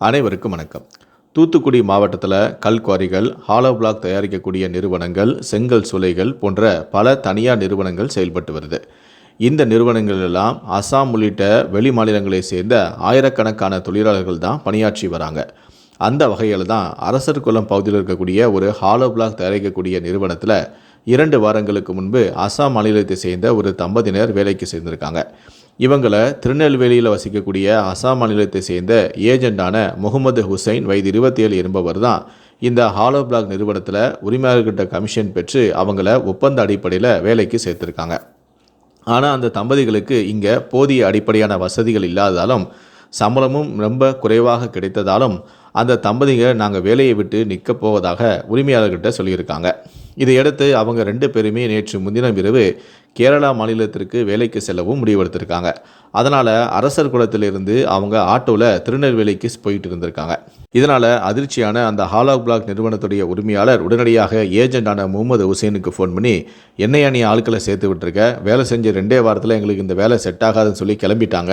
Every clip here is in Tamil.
அனைவருக்கும் வணக்கம். தூத்துக்குடி மாவட்டத்தில் கல்குவாரிகள் ஹாலோ பிளாக் தயாரிக்கக்கூடிய நிறுவனங்கள் செங்கல் சுலைகள் போன்ற பல தனியார் நிறுவனங்கள் செயல்பட்டு வருது. இந்த நிறுவனங்களெல்லாம் அசாம் உள்ளிட்ட வெளி மாநிலங்களை சேர்ந்த ஆயிரக்கணக்கான தொழிலாளர்கள் தான் பணியாற்றி வராங்க. அந்த வகையில் தான் அரசர் குளம் பகுதியில் இருக்கக்கூடிய ஒரு ஹாலோ பிளாக் தயாரிக்கக்கூடிய நிறுவனத்தில் இரண்டு வாரங்களுக்கு முன்பு அசாம் மாநிலத்தை சேர்ந்த ஒரு தம்பதியினர் வேலைக்கு சேர்ந்திருக்காங்க. இவங்களை திருநெல்வேலியில் வசிக்கக்கூடிய அசாம் மாநிலத்தை சேர்ந்த ஏஜெண்டான முகமது ஹுசைன் வயது இருபத்தி ஏழு என்பவர் தான் இந்த ஹாலோ பிளாக் நிறுவனத்தில் உரிமையாளர்கிட்ட கமிஷன் பெற்று அவங்கள ஒப்பந்த அடிப்படையில் வேலைக்கு சேர்த்துருக்காங்க. ஆனால் அந்த தம்பதிகளுக்கு இங்கே போதிய அடிப்படையான வசதிகள் இல்லாததாலும் சம்பளமும் ரொம்ப குறைவாக கிடைத்ததாலும் அந்த தம்பதிகள் நாங்கள் வேலையை விட்டு நிற்கப் போவதாக உரிமையாளர்கிட்ட சொல்லியிருக்காங்க. இதையடுத்து அவங்க ரெண்டு பேருமே நேற்று முன்தினம் இரவு கேரளா மாநிலத்திற்கு வேலைக்கு செல்லவும் முடிவெடுத்திருக்காங்க. அதனால் அரசர் குளத்திலிருந்து அவங்க ஆட்டோவில் திருநெல்வேலிக்கு போயிட்டு இருந்திருக்காங்க. இதனால் அதிர்ச்சியான அந்த ஹாலோ பிளாக் நிறுவனத்துடைய உரிமையாளர் உடனடியாக ஏஜெண்டான முகமது ஹுசேனுக்கு ஃபோன் பண்ணி என்னையா நீ ஆட்களை சேர்த்து விட்டுருக்க. வேலை செஞ்ச ரெண்டே வாரத்தில் எங்களுக்கு இந்த வேலை செட் ஆகாதுன்னு சொல்லி கிளம்பிட்டாங்க.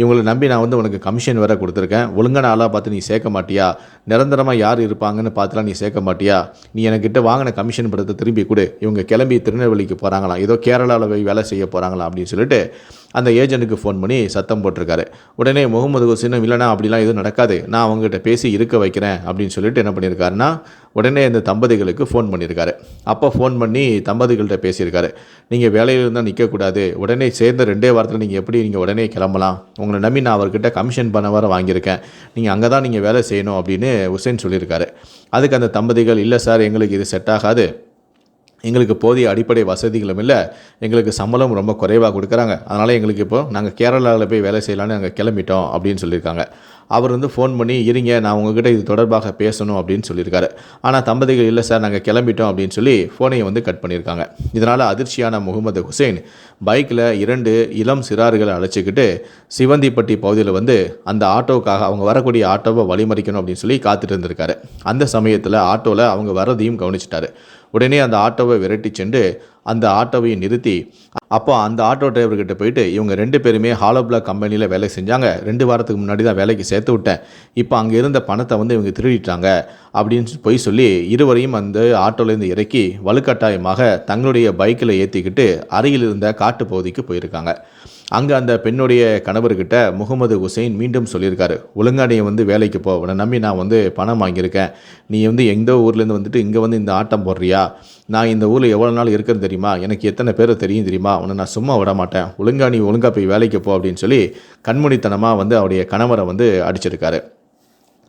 இவங்களை நம்பி நான் வந்து உனக்கு கமிஷன் வேற கொடுத்துருக்கேன். ஒழுங்கான ஆளாக பார்த்து நீ சேர்க்க மாட்டியா? நிரந்தரமாக யார் இருப்பாங்கன்னு பார்த்துலாம் நீ சேர்க்க மாட்டியா? நீ எனக்கிட்ட வாங்கின கமிஷன் படத்தை திரும்பி கொடு. இவங்க கிளம்பி திருநெல்வேலிக்கு போகிறாங்களாம் ஏதோ கேரளா போய் வேலை செய்ய போகிறாங்களா அப்படின்னு சொல்லிட்டு அந்த ஏஜென்ட்டுக்கு ஃபோன் பண்ணி சத்தம் போட்டிருக்காரு. உடனே முகமது ஹுசைனும் இல்லைனா அப்படிலாம் எதுவும் நடக்காது. நான் அவங்ககிட்ட பேசி இருக்க வைக்கிறேன் அப்படின்னு சொல்லிட்டு என்ன பண்ணியிருக்காருன்னா உடனே இந்த தம்பதிகளுக்கு ஃபோன் பண்ணியிருக்காரு. அப்போ ஃபோன் பண்ணி தம்பதிகள்கிட்ட பேசியிருக்காரு. நீங்கள் வேலையில் இருந்தால் நிற்கக்கூடாது உடனே சேர்ந்த ரெண்டே வாரத்தில் நீங்கள் எப்படி நீங்கள் உடனே கிளம்பலாம்? உங்களை நம்பி நான் அவர்கிட்ட கமிஷன் பண்ண வர வாங்கியிருக்கேன். நீங்கள் அங்கே தான் நீங்கள் வேலை செய்யணும் அப்படின்னு ஹுசைன் சொல்லியிருக்காரு. அதுக்கு அந்த தம்பதிகள் இல்லை சார் எங்களுக்கு இது செட் ஆகாது. எங்களுக்கு போதிய அடிப்படை வசதிகளும் இல்லை. எங்களுக்கு சம்பளம் ரொம்ப குறைவாக கொடுக்குறாங்க. அதனால் எங்களுக்கு இப்போ நாங்கள் கேரளாவில் போய் வேலை செய்யலான்னு நாங்கள் கிளம்பிட்டோம் அப்படின்னு சொல்லியிருக்காங்க. அவர் வந்து ஃபோன் பண்ணி இருங்க நான் உங்ககிட்ட இது தொடர்பாக பேசணும் அப்படின்னு சொல்லியிருக்காரு. ஆனால் தம்பதிகள் இல்லை சார் நாங்கள் கிளம்பிட்டோம் அப்படின்னு சொல்லி ஃபோனையை வந்து கட் பண்ணியிருக்காங்க. இதனால் அதிர்ச்சியான முகமது ஹுசைன் பைக்கில் இரண்டு இளம் சிறார்களை அழைச்சிக்கிட்டு சிவந்திப்பட்டி பகுதியில் வந்து அந்த ஆட்டோவுக்காக அவங்க வரக்கூடிய ஆட்டோவை வழிமறிக்கணும் அப்படின்னு சொல்லி காத்துட்டு இருந்திருக்காரு. அந்த சமயத்தில் ஆட்டோவில் அவங்க வரதையும் கவனிச்சிட்டாரு. உடனே அந்த ஆட்டோவை விரட்டி சென்று அந்த ஆட்டோவை நிறுத்தி அப்போ அந்த ஆட்டோ டிரைவர்கிட்ட போயிட்டு இவங்க ரெண்டு பேருமே ஹாலோ பிளாக் கம்பெனியில் வேலை செஞ்சாங்க. ரெண்டு வாரத்துக்கு முன்னாடி தான் வேலைக்கு சேர்த்து விட்டேன். இப்போ அங்கே இருந்த பணத்தை வந்து இவங்க திருடிட்டாங்க. அப்படின்னு போய் சொல்லி இருவரையும் அந்த ஆட்டோலேருந்து இறக்கி வலுக்கட்டாயமாக தங்களுடைய பைக்கில் ஏற்றிக்கிட்டு அருகில் இருந்த காட்டு பகுதிக்கு போயிருக்காங்க. அங்கே அந்த பெண்ணுடைய கணவர்கிட்ட முகமது ஹுசைன் மீண்டும் சொல்லியிருக்காரு. ஒழுங்காடியை வந்து வேலைக்கு போ. உன்னை நம்பி நான் வந்து பணம் வாங்கியிருக்கேன். நீ வந்து எந்த ஊர்லேருந்து வந்துட்டு இங்கே வந்து இந்த ஆட்டம் போடுறியா? நான் இந்த ஊரில் எவ்வளோ நாள் இருக்கிறேன்னு தெரியுமா? எனக்கு எத்தனை பேரை தெரியும் தெரியுமா? உன்னை நான் சும்மா விட மாட்டேன். ஒழுங்கா நீ போய் வேலைக்கு போ. அப்படின்னு சொல்லி கண்மணித்தனமாக வந்து அவருடைய கணவரை வந்து அடிச்சிருக்காரு.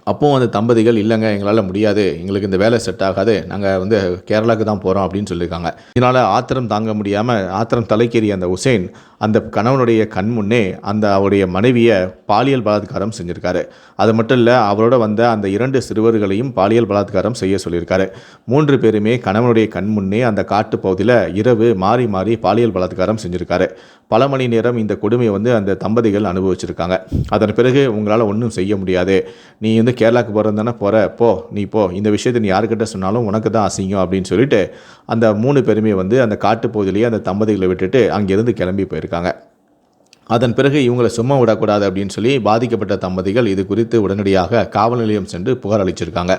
அப்போது அந்த தம்பதிகள் இல்லைங்க எங்களால் முடியாது. எங்களுக்கு இந்த வேலை செட் ஆகாது. நாங்கள் வந்து கேரளாவுக்கு தான் போகிறோம் அப்படின்னு சொல்லியிருக்காங்க. இதனால் ஆத்திரம் தாங்க முடியாமல் ஆத்திரம் தலைக்கேறிய அந்த உசேன் அந்த கணவனுடைய கண் முன்னே அந்த அவருடைய மனைவியை பாலியல் பலாத்காரம் செஞ்சுருக்காரு. அது மட்டும் இல்லை அவரோட வந்த அந்த இரண்டு சிறுவர்களையும் பாலியல் பலாத்காரம் செய்ய சொல்லியிருக்காரு. மூன்று பேருமே கணவனுடைய கண் முன்னே அந்த காட்டு பகுதியில் இரவு மாறி மாறி பாலியல் பலாத்காரம் செஞ்சுருக்காரு. பல மணி நேரம் இந்த கொடுமையை வந்து அந்த தம்பதிகள் அனுபவிச்சிருக்காங்க. அதன் பிறகு உங்களால் ஒன்றும் செய்ய முடியாது. நீ வந்து கேரளாவுக்கு போகிறது தானே போகிற போ நீ போ. இந்த விஷயத்தை நீ யாருக்கிட்ட சொன்னாலும் உனக்கு தான் அசிங்கம் அப்படின்னு சொல்லிட்டு அந்த மூணு பேருமே வந்து அந்த காட்டுப்பகுதியிலேயே அந்த தம்பதிகளை விட்டுட்டு அங்கேருந்து கிளம்பி போயிருக்காங்க. அதன் பிறகு இவங்களை சும்மா விடக்கூடாது அப்படின்னு சொல்லி பாதிக்கப்பட்ட தம்பதிகள் இது குறித்து உடனடியாக காவல் நிலையம் சென்று புகார் அளிச்சிருக்காங்க.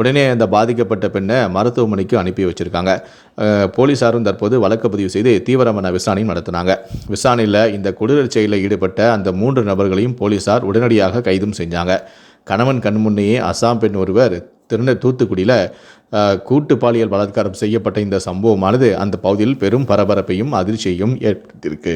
உடனே அந்த பாதிக்கப்பட்ட பெண்ணை மருத்துவமனைக்கு அனுப்பி வச்சுருக்காங்க. போலீஸாரும் போலீசாரும் தற்போது வழக்கு பதிவு செய்து தீவிரமான விசாரணையும் நடத்தினாங்க. விசாரணையில் இந்த கொடூரச் செயலில் ஈடுபட்ட அந்த மூன்று நபர்களையும் போலீசார் உடனடியாக கைதும் செஞ்சாங்க. கணவன் கண்முன்னையே அசாம் பெண் ஒருவர் திருநெ தூத்துக்குடியில் கூட்டு பாலியல் பலாத்காரம் செய்யப்பட்ட இந்த சம்பவமானது அந்த பகுதியில் பெரும் பரபரப்பையும் அதிர்ச்சியையும் ஏற்படுத்தியிருக்கு.